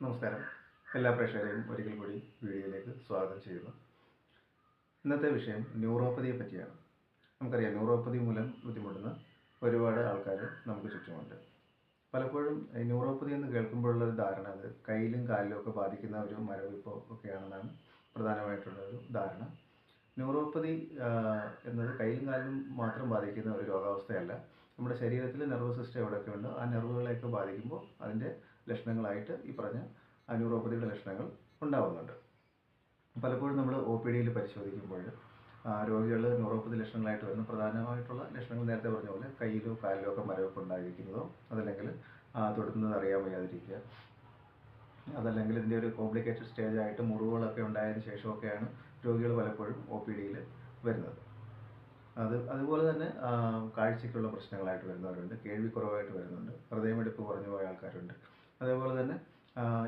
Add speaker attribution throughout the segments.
Speaker 1: നമസ്കാരം. എല്ലാ പ്രേക്ഷകരെയും ഒരിക്കൽ കൂടി വീഡിയോയിലേക്ക് സ്വാഗതം ചെയ്യുന്നു. ഇന്നത്തെ വിഷയം ന്യൂറോപ്പതിയെ പറ്റിയാണ്. നമുക്കറിയാം ന്യൂറോപ്പതി മൂലം ബുദ്ധിമുട്ടുന്ന ഒരുപാട് ആൾക്കാർ നമുക്ക് ചുറ്റുമുണ്ട്. പലപ്പോഴും ന്യൂറോപ്പതി എന്ന് കേൾക്കുമ്പോഴുള്ള ഒരു ധാരണ അത് കയ്യിലും കാലിലും ഒക്കെ ബാധിക്കുന്ന ഒരു മരവിപ്പോ ഒക്കെയാണെന്നാണ് പ്രധാനമായിട്ടുള്ള ഒരു ധാരണ. ന്യൂറോപ്പതി എന്നത് കയ്യിലും കാലിലും മാത്രം ബാധിക്കുന്ന ഒരു രോഗാവസ്ഥയല്ല. നമ്മുടെ ശരീരത്തിൽ നെർവസ് സിസ്റ്റം എവിടെയൊക്കെ ഉണ്ടോ ആ നെർവുകളെയൊക്കെ ബാധിക്കുമ്പോൾ അതിന്റെ ലക്ഷണങ്ങളായിട്ട് ഈ പറഞ്ഞ അന്യൂറോപ്പതിയുടെ ലക്ഷണങ്ങൾ ഉണ്ടാവുന്നുണ്ട്. പലപ്പോഴും നമ്മൾ ഒ പി ഡിയിൽ പരിശോധിക്കുമ്പോൾ രോഗികൾ ന്യൂറോപ്പതി ലക്ഷണങ്ങളായിട്ട് വരുന്ന പ്രധാനമായിട്ടുള്ള ലക്ഷണങ്ങൾ നേരത്തെ പറഞ്ഞ പോലെ കയ്യിലോ കാലിലോ ഒക്കെ മരവിപ്പ് ഉണ്ടായിരിക്കുന്നതോ അതല്ലെങ്കിൽ തൊടുന്നത് അറിയാൻ വയ്യാതിരിക്കുക. അതല്ലെങ്കിൽ ഇതിന്റെ ഒരു കോംപ്ലിക്കേറ്റഡ് സ്റ്റേജ് ആയിട്ട് മുറിവുകളൊക്കെ ഉണ്ടായതിനു ശേഷമൊക്കെയാണ് രോഗികൾ പലപ്പോഴും ഒ പി ഡിയിൽ വരുന്നത്. അത് അതുപോലെ തന്നെ കാഴ്ചയ്ക്കുള്ള പ്രശ്നങ്ങളായിട്ട് വരുന്നവരുണ്ട് കേൾവിക്കുറവായിട്ട് വരുന്നുണ്ട് ഹൃദയമിടിപ്പ് കുറഞ്ഞു പോയ ആൾക്കാരുണ്ട്. അതേപോലെ തന്നെ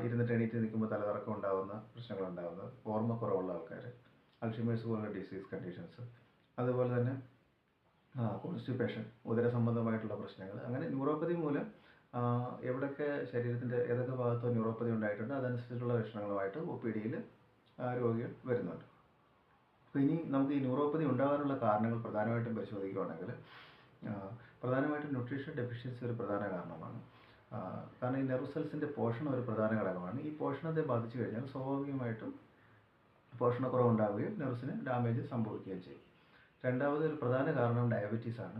Speaker 1: ഇരുന്നിട്ട് എണീറ്റ് നിൽക്കുമ്പോൾ തലകറക്കം ഉണ്ടാകുന്ന പ്രശ്നങ്ങൾ ഉണ്ടാകുന്നത് ഓർമ്മക്കുറവുള്ള ആൾക്കാർ അൾഷിമേഴ്സ് പോലുള്ള ഡിസീസ് കണ്ടീഷൻസ് അതുപോലെ തന്നെ കോൺസ്റ്റിപ്പേഷൻ ഉദര സംബന്ധമായിട്ടുള്ള പ്രശ്നങ്ങൾ അങ്ങനെ ന്യൂറോപ്പതി മൂലം എവിടൊക്കെ ശരീരത്തിന്റെ ഏതൊക്കെ ഭാഗത്തോ ന്യൂറോപ്പതി ഉണ്ടായിട്ടുണ്ട് അതനുസരിച്ചുള്ള ലക്ഷണങ്ങളുമായിട്ട് ഒ പി ഡിയിൽ രോഗികൾ വരുന്നുണ്ട്. അപ്പോൾ ഇനി നമുക്ക് ഈ ന്യൂറോപ്പതി ഉണ്ടാകാനുള്ള കാരണങ്ങൾ പ്രധാനമായിട്ടും പരിശോധിക്കുകയാണെങ്കിൽ പ്രധാനമായിട്ടും ന്യൂട്രീഷൻ ഡെഫിഷ്യൻസി ഒരു പ്രധാന കാരണമാണ്. കാരണം ഈ നെർവ് സെൽസിന്റെ പോഷണം ഒരു പ്രധാന ഘടകമാണ്. ഈ പോഷണത്തെ ബാധിച്ചു കഴിഞ്ഞാൽ സ്വാഭാവികമായിട്ടും പോഷണക്കുറവ് ഉണ്ടാവുകയും നെർവ്സിന് ഡാമേജ് സംഭവിക്കുകയും ചെയ്യും. രണ്ടാമത് ഒരു പ്രധാന കാരണം ഡയബറ്റീസ് ആണ്.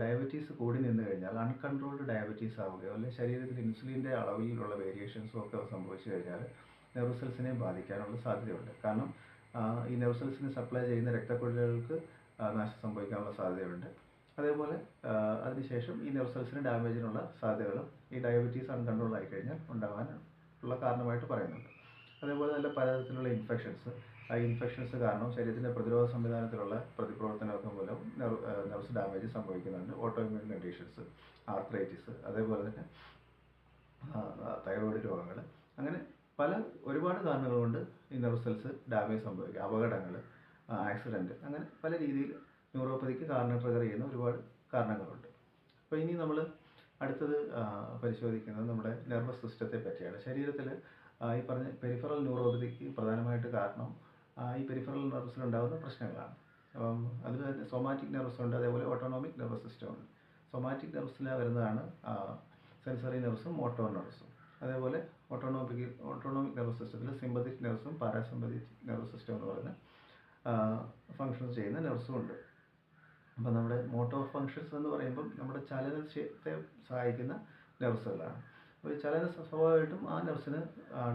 Speaker 1: ഡയബറ്റീസ് കൂടി നിന്ന് കഴിഞ്ഞാൽ അൺകൺട്രോൾഡ് ഡയബറ്റീസ് ആവുകയോ അല്ലെങ്കിൽ ശരീരത്തിൽ ഇൻസുലിന്റെ അളവിലുള്ള വേരിയേഷൻസും ഒക്കെ സംഭവിച്ചു കഴിഞ്ഞാൽ നെർവ് സെൽസിനെ ബാധിക്കാനുള്ള സാധ്യതയുണ്ട്. കാരണം ഈ നെർവ് സെൽസിനെ സപ്ലൈ ചെയ്യുന്ന രക്തക്കുഴലുകൾക്ക് നാശം സംഭവിക്കാനുള്ള സാധ്യതയുണ്ട്. അതേപോലെ അതിനുശേഷം ഈ നെർവ് സെൽസിന് ഡാമേജിനുള്ള സാധ്യതകളും ഈ ഡയബറ്റീസ് അൺകൺട്രോൾ ആയി കഴിഞ്ഞാൽ ഉണ്ടാകാൻ ഉള്ള കാരണമായിട്ട് പറയുന്നുണ്ട്. അതേപോലെ തന്നെ പലതരത്തിലുള്ള ഇൻഫെക്ഷൻസ് ആ ഇൻഫെക്ഷൻസ് കാരണം ശരീരത്തിന്റെ പ്രതിരോധ സംവിധാനത്തിലുള്ള പ്രതിപ്രവർത്തനമൊക്കെ മൂലം നെർവ്സ് ഡാമേജ് സംഭവിക്കുന്നുണ്ട്. ഓട്ടോഇമ്യൂൺ കണ്ടീഷൻസ് ആർത്രൈറ്റിസ് അതേപോലെ തന്നെ തൈറോയിഡ് രോഗങ്ങൾ. അങ്ങനെ പല ഒരുപാട് കാരണങ്ങൾ കൊണ്ട് ഈ നെർവ് സെൽസ് ഡാമേജ് സംഭവിക്കുക അപകടങ്ങൾ ആക്സിഡന്റ് അങ്ങനെ പല രീതിയിൽ ന്യൂറോപ്പതിക്ക് കാരണം ട്രിഗർ ചെയ്യുന്ന ഒരുപാട് കാരണങ്ങളുണ്ട്. അപ്പോൾ ഇനി നമ്മൾ അടുത്തത് പരിശോധിക്കുന്നത് നമ്മുടെ നെർവസ് സിസ്റ്റത്തെ പറ്റിയാണ്. ശരീരത്തിൽ ഈ പറഞ്ഞ പെരിഫറൽ ന്യൂറോപ്പതിക്ക് പ്രധാനമായിട്ട് കാരണം ഈ പെരിഫറൽ നെർവസിൽ ഉണ്ടാകുന്ന പ്രശ്നങ്ങളാണ്. അപ്പം അതിൽ തന്നെ സൊമാറ്റിക് നെർവസ് ഉണ്ട് അതേപോലെ ഓട്ടോണോമിക് നെർവസ് സിസ്റ്റം ഉണ്ട്. സൊമാറ്റിക് നെർവസിൽ വരുന്നതാണ് സെൻസറി നെർവസും മോട്ടോർ നെർവസും അതേപോലെ ഓട്ടോണോമിക് ഓട്ടോണോമിക് നെർവസ് സിസ്റ്റത്തിൽ സിമ്പതിക് നെർവസും പാരാസിമ്പതിക് നെർവസ് സിസ്റ്റം എന്ന് പറയുന്ന ഫങ്ഷൻസ് ചെയ്യുന്ന നെർവസും ഉണ്ട്. അപ്പോൾ നമ്മുടെ മോട്ടോർ ഫങ്ഷൻസ് എന്ന് പറയുമ്പം നമ്മുടെ ചലനത്തെ സഹായിക്കുന്ന നെർവ്സുകളാണ് അപ്പോൾ ഈ ചലന സ്വാഭാവികമായിട്ടും ആ നെർവ്സിന്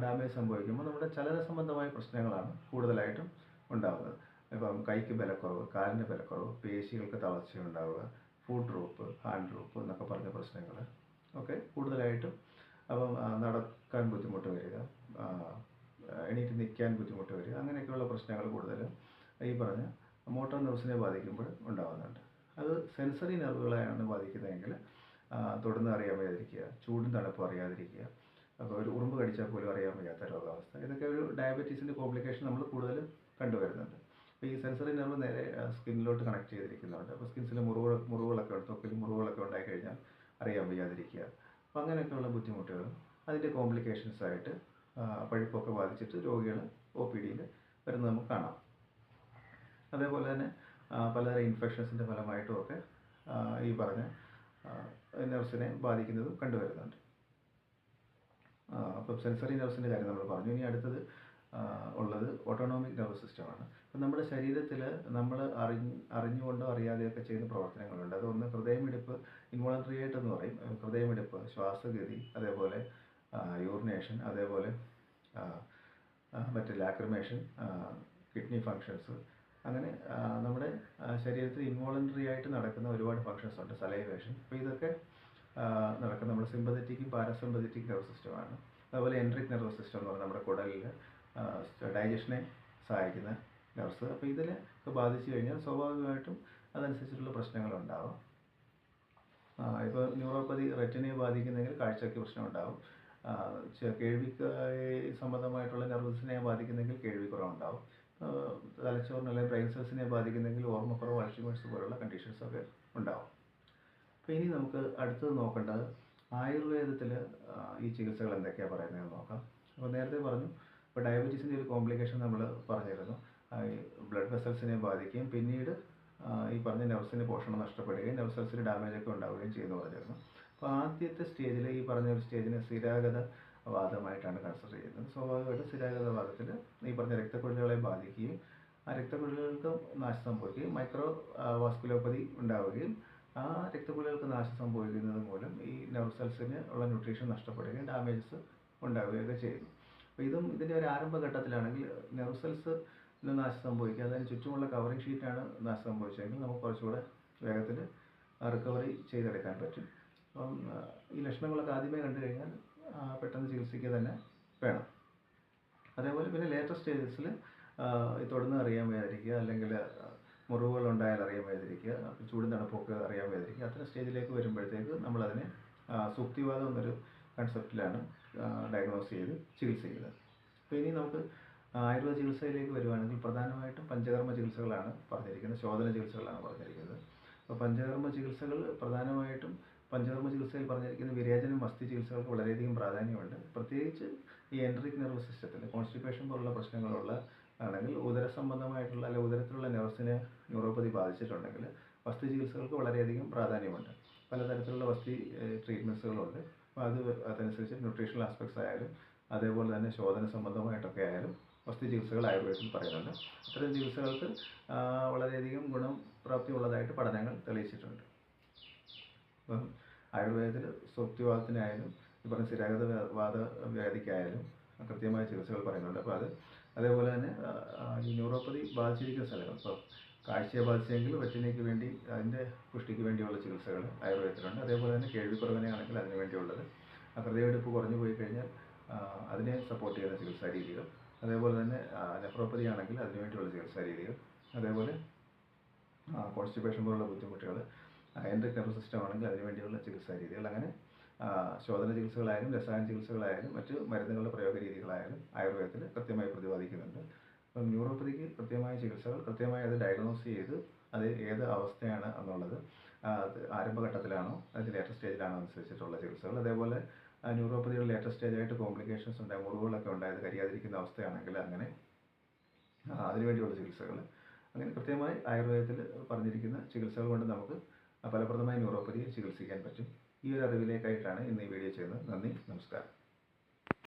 Speaker 1: ഡാമേജ് സംഭവിക്കുമ്പോൾ നമ്മുടെ ചലന സംബന്ധമായ പ്രശ്നങ്ങളാണ് കൂടുതലായിട്ടും ഉണ്ടാകുന്നത് ഇപ്പം കൈക്ക് ബലക്കുറവ് കാലിന് ബലക്കുറവ് പേശികൾക്ക് തളർച്ച ഉണ്ടാവുക ഫുഡ് ഡ്രോപ്പ് ഹാൻഡ് ഡ്രോപ്പ് എന്നൊക്കെ പറഞ്ഞ പ്രശ്നങ്ങൾ ഒക്കെ കൂടുതലായിട്ടും അപ്പം നടക്കാൻ ബുദ്ധിമുട്ട് വരിക എണീറ്റ് നിൽക്കാൻ ബുദ്ധിമുട്ട് വരിക അങ്ങനെയൊക്കെയുള്ള പ്രശ്നങ്ങൾ കൂടുതലും ഈ പറഞ്ഞ മോട്ടോർ നെർവ്സിനെ ബാധിക്കുമ്പോൾ ഉണ്ടാകുന്നുണ്ട് അത് സെൻസറി നെർവുകളെയാണ് ബാധിക്കുന്നതെങ്കിൽ തുടർന്ന് അറിയാൻ വയ്യാതിരിക്കുക ചൂടും തണുപ്പും അറിയാതിരിക്കുക അപ്പോൾ ഒരു ഉറുമ്പ് കടിച്ചാൽ പോലും അറിയാൻ വയ്യാത്ത രോഗാവസ്ഥ. ഇതൊക്കെ ഒരു ഡയബറ്റീസിന്റെ കോംപ്ലിക്കേഷൻ നമ്മൾ കൂടുതലും കണ്ടുവരുന്നുണ്ട്. അപ്പോൾ ഈ സെൻസറി നെർവ് നേരെ സ്കിന്നിലോട്ട് കണക്ട് ചെയ്തിരിക്കുന്നുണ്ട്. അപ്പോൾ സ്കിൻസിൽ മുറിവ് മുറിവുകളൊക്കെ തൊക്കിൽ മുറിവുകളൊക്കെ ഉണ്ടായി കഴിഞ്ഞാൽ അറിയാൻ വയ്യാതിരിക്കുക. അപ്പോൾ അങ്ങനെയൊക്കെയുള്ള ബുദ്ധിമുട്ടുകളും അതിന്റെ കോംപ്ലിക്കേഷൻസ് ആയിട്ട് ആ, പഴുപ്പൊക്കെ ബാധിച്ചിട്ട് രോഗികൾ ഒ പി ഡിയിൽ വരുന്നത് നമുക്ക് കാണാം. അതേപോലെ തന്നെ പലതരം ഇൻഫെക്ഷൻസിന്റെ ഫലമായിട്ടും ഒക്കെ ഈ പറഞ്ഞ നെർവ്സിനെ ബാധിക്കുന്നതും കണ്ടുവരുന്നുണ്ട്. അപ്പം സെൻസറി നെർവ്സിന്റെ കാര്യം നമ്മൾ പറഞ്ഞു. ഇനി അടുത്തത് ഉള്ളത് ഓട്ടോണോമിക് നെർവസ് സിസ്റ്റമാണ് അപ്പം നമ്മുടെ ശരീരത്തിൽ നമ്മൾ അറിഞ്ഞ് അറിഞ്ഞുകൊണ്ടോ അറിയാതെയൊക്കെ ചെയ്യുന്ന പ്രവർത്തനങ്ങളുണ്ട്. അതൊന്ന് ഹൃദയമിടിപ്പ് ഇൻവോളണ്ടറി ആയിട്ട് എന്ന് പറയും. ഹൃദയമെടുപ്പ് ശ്വാസഗതി അതേപോലെ യൂറിനേഷൻ അതേപോലെ മറ്റ് ലാക്രിമേഷൻ കിഡ്നി ഫങ്ഷൻസ് അങ്ങനെ നമ്മുടെ ശരീരത്തിൽ ഇൻവോളണ്ടറി ആയിട്ട് നടക്കുന്ന ഒരുപാട് ഫങ്ഷൻസ് ഉണ്ട് സലൈവേഷൻ അപ്പോൾ ഇതൊക്കെ നടക്കുന്ന നമ്മുടെ സിമ്പതറ്റിക്കും പാരസിമ്പതറ്റിക് നെർവസ് സിസ്റ്റമാണ് അതുപോലെ എൻട്രിക് നെർവസ് സിസ്റ്റം എന്ന് പറയുന്നത് നമ്മുടെ കുടലിൽ ഡൈജഷനെ സഹായിക്കുന്ന നെർവ്സ് അപ്പോൾ ഇതിനൊക്കെ ബാധിച്ചു കഴിഞ്ഞാൽ സ്വാഭാവികമായിട്ടും അതനുസരിച്ചിട്ടുള്ള പ്രശ്നങ്ങളുണ്ടാവും ഇപ്പോൾ ന്യൂറോപ്പതി റെറ്റിനെ ബാധിക്കുന്നെങ്കിൽ കാഴ്ചയ്ക്ക് പ്രശ്നം ഉണ്ടാവും. കേൾവിക്ക് സംബന്ധമായിട്ടുള്ള നെർവസിനെ ബാധിക്കുന്നെങ്കിൽ കേൾവിക്കുറവുണ്ടാവും തലച്ചോറിന് അല്ലെങ്കിൽ ബ്രെയിൻ സെൽസിനെ ബാധിക്കുന്നെങ്കിൽ ഓർമ്മക്കുറവ് അൾഷിമേഴ്സ് പോലുള്ള കണ്ടീഷൻസ് ഒക്കെ ഉണ്ടാവും. അപ്പോൾ ഇനി നമുക്ക് അടുത്തത് നോക്കേണ്ടത് ആയുർവേദത്തിൽ ഈ ചികിത്സകൾ എന്തൊക്കെയാണ് പറയുന്നതെന്ന് നോക്കാം. അപ്പോൾ നേരത്തെ പറഞ്ഞു ഇപ്പോൾ ഡയബറ്റീസിന്റെ ഒരു കോംപ്ലിക്കേഷൻ നമ്മൾ പറഞ്ഞിരുന്നു. ബ്ലഡ് വെസൽസിനെ ബാധിക്കുകയും പിന്നീട് ഈ പറഞ്ഞ നെർവ്സിന് പോഷണം നഷ്ടപ്പെടുകയും നെർവ് സെൽസിന് ഡാമേജ് ഒക്കെ ഉണ്ടാവുകയും ചെയ്യുന്നു പറഞ്ഞിരുന്നു. അപ്പോൾ ആദ്യത്തെ സ്റ്റേജിൽ ഈ പറഞ്ഞ ഒരു സ്റ്റേജിന് സ്ഥിരാഗത വാദമായിട്ടാണ് കൺസിഡർ ചെയ്യുന്നത്. സ്വാഭാവികമായിട്ടും സ്ഥിരാഗത വാദത്തിൽ ഈ പറഞ്ഞ രക്തക്കുഴലുകളെ ബാധിക്കുകയും ആ രക്തക്കുഴലുകൾക്ക് നാശം സംഭവിക്കുകയും മൈക്രോ വാസ്കുലോപ്പതി ഉണ്ടാവുകയും ആ രക്തക്കുഴലുകൾക്ക് നാശം സംഭവിക്കുന്നത് മൂലം ഈ നെർവ് സെൽസിന് ഉള്ള ന്യൂട്രീഷൻ നഷ്ടപ്പെടുകയും ഡാമേജസ് ഉണ്ടാവുകയൊക്കെ ചെയ്യുന്നു. അപ്പോൾ ഇതും ഇതിന്റെ ഒരു ആരംഭഘട്ടത്തിലാണെങ്കിൽ നെർവ് സെൽസ് നാശം സംഭവിക്കുക അതിന് ചുറ്റുമുള്ള കവറിംഗ് ഷീറ്റാണ് നാശം സംഭവിച്ചതെങ്കിൽ നമുക്ക് കുറച്ചുകൂടെ വേഗത്തിൽ റിക്കവറി ചെയ്തെടുക്കാൻ പറ്റും. അപ്പം ഈ ലക്ഷണങ്ങളൊക്കെ ആദ്യമേ കണ്ടു കഴിഞ്ഞാൽ പെട്ടെന്ന് ചികിത്സിക്കുക തന്നെ വേണം. അതേപോലെ പിന്നെ ലേറ്റർ സ്റ്റേജസിൽ തുടർന്ന് അറിയാൻ വയ്യാതിരിക്കുക അല്ലെങ്കിൽ മുറിവുകൾ ഉണ്ടായാൽ അറിയാൻ വയ്യാതിരിക്കുക ചൂടും തണുപ്പൊക്കെ അറിയാൻ വയ്യാതിരിക്കുക അത്തരം സ്റ്റേജിലേക്ക് വരുമ്പോഴത്തേക്ക് നമ്മളതിനെ സുക്തിവാദം എന്നൊരു കൺസെപ്റ്റിലാണ് ഡയഗ്നോസ് ചെയ്ത് ചികിത്സിക്കുന്നത്. അപ്പോൾ ഇനി നമുക്ക് ആയുർവേദ ചികിത്സയിലേക്ക് വരുവാണെങ്കിൽ പ്രധാനമായിട്ടും പഞ്ചകർമ്മ ചികിത്സകളാണ് പറഞ്ഞിരിക്കുന്നത് ശോധന ചികിത്സകളാണ് പറഞ്ഞിരിക്കുന്നത്. അപ്പോൾ പഞ്ചകർമ്മ ചികിത്സകൾ പ്രധാനമായിട്ടും പഞ്ചകർമ്മ ചികിത്സയിൽ പറഞ്ഞിരിക്കുന്ന വിരേചനം വസ്തി ചികിത്സകൾക്ക് വളരെയധികം പ്രാധാന്യമുണ്ട്. പ്രത്യേകിച്ച് ഈ എൻട്രിക് നെർവ് സിസ്റ്റത്തിൽ കോൺസ്റ്റിപ്പേഷൻ പോലുള്ള പ്രശ്നങ്ങളുള്ള ആണെങ്കിൽ ഉദര സംബന്ധമായിട്ടുള്ള അല്ലെങ്കിൽ ഉദരത്തിലുള്ള നെർവ്സിന് ന്യൂറോപ്പതി ബാധിച്ചിട്ടുണ്ടെങ്കിൽ വസ്തു ചികിത്സകൾക്ക് വളരെയധികം പ്രാധാന്യമുണ്ട്. പലതരത്തിലുള്ള വസ്തി ട്രീറ്റ്മെന്റ്സുകളുണ്ട് അപ്പോൾ അത് അതനുസരിച്ച് ന്യൂട്രീഷണൽ ആസ്പെക്ട്സ് ആയാലും അതേപോലെ തന്നെ ശോധന സംബന്ധമായിട്ടൊക്കെ ആയാലും വസ്തു ചികിത്സകൾ ആയുർവേദത്തിൽ പറയുന്നുണ്ട്. അത്തരം ചികിത്സകൾക്ക് വളരെയധികം ഗുണം പ്രാപ്തി ഉള്ളതായിട്ട് പഠനങ്ങൾ തെളിയിച്ചിട്ടുണ്ട്. ഇപ്പം ആയുർവേദത്തിൽ സ്വപ്തിവാദത്തിനായാലും ഈ പറഞ്ഞ സ്ഥിരാഗത വാദ വ്യാധിക്കായാലും കൃത്യമായ ചികിത്സകൾ പറയുന്നുണ്ട്. അപ്പോൾ അത് അതേപോലെ തന്നെ ഈ ന്യൂറോപ്പതി ബാധിച്ചിരിക്കുന്ന സ്ഥലങ്ങൾ. ഇപ്പോൾ കാഴ്ചയെ ബാധിച്ചെങ്കിൽ വെറ്റിനയ്ക്ക് വേണ്ടി അതിന്റെ പുഷ്ടിക്ക് വേണ്ടിയുള്ള ചികിത്സകൾ ആയുർവേദത്തിലുണ്ട്. അതേപോലെ തന്നെ കേൾവിക്കുറവിനെയാണെങ്കിൽ അതിന് വേണ്ടിയുള്ളത്. ആ ഹൃദയമെടുപ്പ് കുറഞ്ഞു പോയി കഴിഞ്ഞാൽ അതിനെ സപ്പോർട്ട് ചെയ്യുന്ന ചികിത്സാ രീതികൾ. അതേപോലെ തന്നെ നെഫ്രോപ്പതി ആണെങ്കിൽ അതിന് വേണ്ടിയുള്ള ചികിത്സാ രീതികൾ. അതേപോലെ കോൺസ്റ്റിപ്പേഷൻ പോലുള്ള ബുദ്ധിമുട്ടുകൾ. എൻട്രിക് കെയർ സിസ്റ്റം അതിന് വേണ്ടിയുള്ള ചികിത്സാ രീതികൾ. അങ്ങനെ ശോധന ചികിത്സകളായാലും രസായന ചികിത്സകളായാലും മറ്റ് മരുന്നുകളുടെ പ്രയോഗ രീതികളായാലും ആയുർവേദത്തിൽ കൃത്യമായി പ്രതിപാദിക്കുന്നുണ്ട്. അപ്പം ന്യൂറോപ്പതിക്ക് കൃത്യമായ ചികിത്സകൾ കൃത്യമായി അത് ഡയഗ്നോസ് ചെയ്ത് അത് ഏത് അവസ്ഥയാണ് എന്നുള്ളത് ആരംഭഘട്ടത്തിലാണോ അതിന്റെ ലേറ്റർ സ്റ്റേജിലാണോ അനുസരിച്ചിട്ടുള്ള ചികിത്സകൾ. അതേപോലെ ന്യൂറോപ്പതികൾ ലേറ്റർ സ്റ്റേജായിട്ട് കോംപ്ലിക്കേഷൻസ് ഉണ്ടായ മുറിവുകളൊക്കെ ഉണ്ടായത് കരിയാതിരിക്കുന്ന അവസ്ഥയാണെങ്കിൽ അങ്ങനെ അതിനുവേണ്ടിയുള്ള ചികിത്സകൾ. അങ്ങനെ കൃത്യമായി ആയുർവേദത്തിൽ പറഞ്ഞിരിക്കുന്ന ചികിത്സകൾ കൊണ്ട് നമുക്ക് ഫലപ്രദമായ ന്യൂറോപ്പതിയെ ചികിത്സിക്കാൻ പറ്റും. ഈ ഒരു അറിവിലേക്കായിട്ടാണ് ഇന്ന് ഈ വീഡിയോ ചെയ്യുന്നത്. നന്ദി നമസ്കാരം.